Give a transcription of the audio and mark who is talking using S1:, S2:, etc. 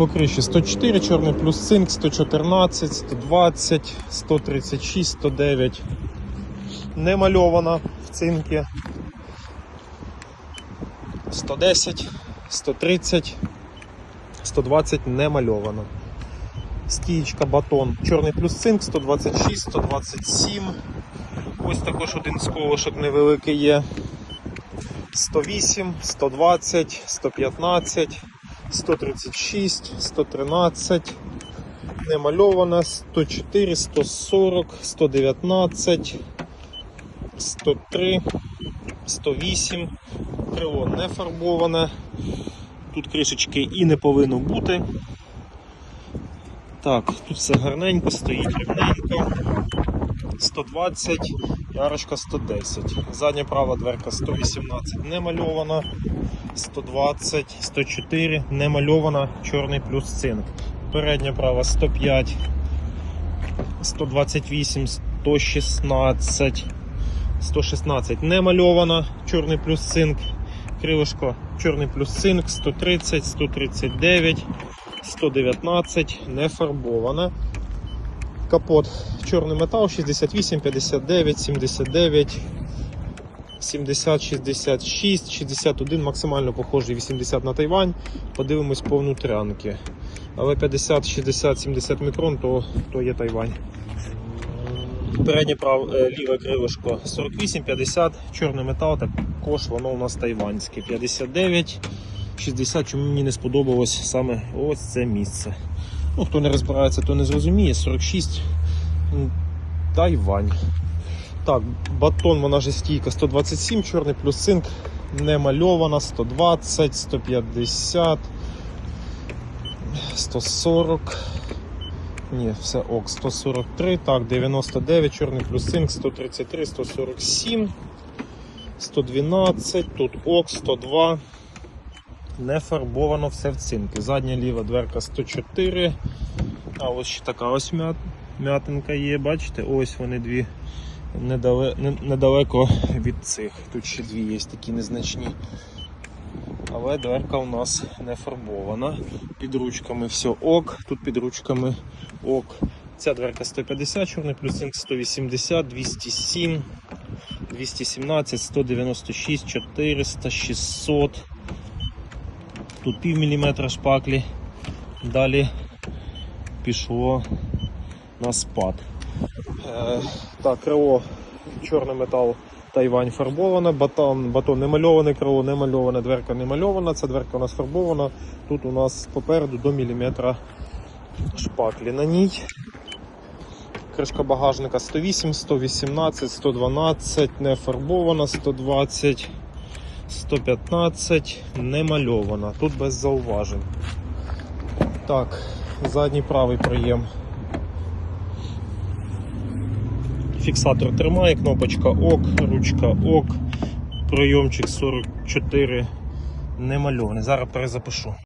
S1: По криші 104, чорний плюс цинк, 114, 120, 136, 109. Не мальована в цинкі. 110, 130, 120 не мальована. Стієчка батон. Чорний плюс цинк 126, 127. Ось також один з колошок невеликий є. 108, 120, 115, 136, 113. Немальована 104, 140, 119, 103, 108. Крило не фарбоване. Тут кришечки і не повинно бути. Так, тут все гарненько, стоїть рівненько. 120, ярочка 110. Задня права дверка 118 не мальована. 120, 104 не мальована, чорний плюс цинк. Передня права 105, 128, 116, 116 не мальована, чорний плюс цинк. Крилишко чорний плюс цинк 130, 139, 119 не фарбована. Капот чорний метал 68, 59, 79, 70, 66, 61, максимально похожий 80 на Тайвань. Подивимось по внутрянки. Але 50, 60, 70 мікрон то, то є Тайвань. Переднє прав, е, ліве крилишко 48, 50, чорний метал, також воно у нас тайванське. 59, 60, чому мені не сподобалось саме ось це місце. Ну, хто не розбирається, то не зрозуміє. 46 Тайвань. Так, батон, вона же стійка. 127, чорний плюс цинк, не мальована, 120, 150, 140. Ні, все ок, 143, так, 99, чорний плюс цинк, 133, 147, 112, тут ок, 102. Не фарбовано все в цинки. Задня ліва дверка 104. А ось ще така ось м'ят- м'ятинка є, бачите? Ось вони дві недале- недалеко від цих. Тут ще дві є такі незначні. Але дверка у нас не фарбована. Під ручками все ок, тут під ручками ок. Ця дверка 150, чорний плюс цинк 180, 207, 217, 196, 400, 600. Тут пів міліметра шпаклі. Далі пішло на спад. Е, так, крило, чорний метал Тайвань фарбоване, батон, батон не мальований, крило не мальоване, дверка не мальована, ця дверка у нас фарбована. Тут у нас попереду до міліметра шпаклі на ній. Кришка багажника 108, 118, 112, не фарбована, 120, 115, не мальована. Тут без зауважень. Так, задній правий проєм. Фіксатор тримає, кнопочка ОК, ручка ОК, прийомчик 44 не мальований. Зараз перезапишу.